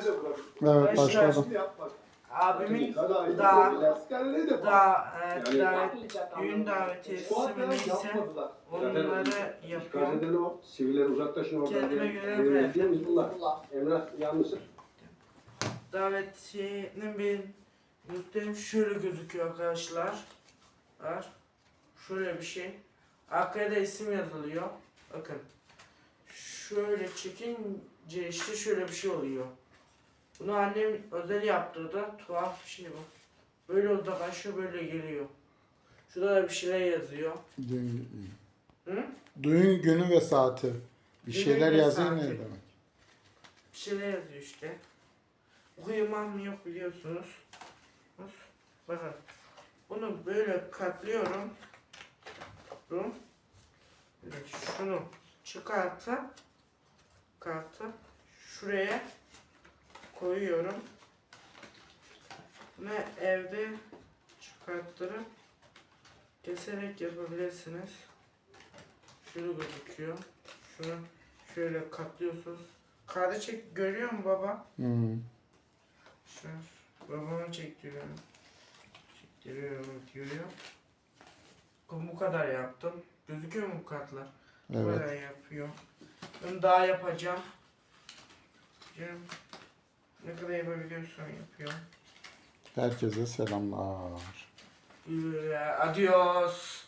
Seni de bırak. Evet Başla. başladım. Şimdi yap bak. Abimin Daha daha askerleri de daha e, Yani- davet, düğün davetiyesi Bu mi hatta neyse yapmadılar. onları yapıyorum. o. Siviller uzaklaşın oradan. Kendime diye. göre Emre bırak. değil mi bunlar? Emrah yanlışsın. Davetiyenin bir göstereyim şöyle gözüküyor arkadaşlar. Var. Şöyle bir şey. Arkaya da isim yazılıyor. Bakın. Şöyle çekince işte şöyle bir şey oluyor. Bunu annem özel yaptırdı. Tuhaf bir şey bu. Böyle uzaklaşıyor böyle geliyor. Şurada da bir şeyler yazıyor. Düğün, Hı? düğün günü ve saati. Bir Düğün şeyler ve yazıyor ne saati. demek? Bir şeyler yazıyor işte. Okuyamam mı yok biliyorsunuz. Bakın. Bunu böyle katlıyorum. Bu. Şunu çıkartıp kartı şuraya koyuyorum. Ve evde çıkarttırıp keserek yapabilirsiniz. Şunu gözüküyor. Şunu şöyle katlıyorsunuz. Kağıdı çek görüyor mu baba? Hmm. Şu babama çektiriyorum. Çektiriyorum görüyor. Bu kadar yaptım. Gözüküyor mu bu kartlar? Bu Evet. kadar yapıyor. Ben daha yapacağım. Canım, Ne kadar yapabiliyorsan yapıyor. Herkese selamlar. Adios.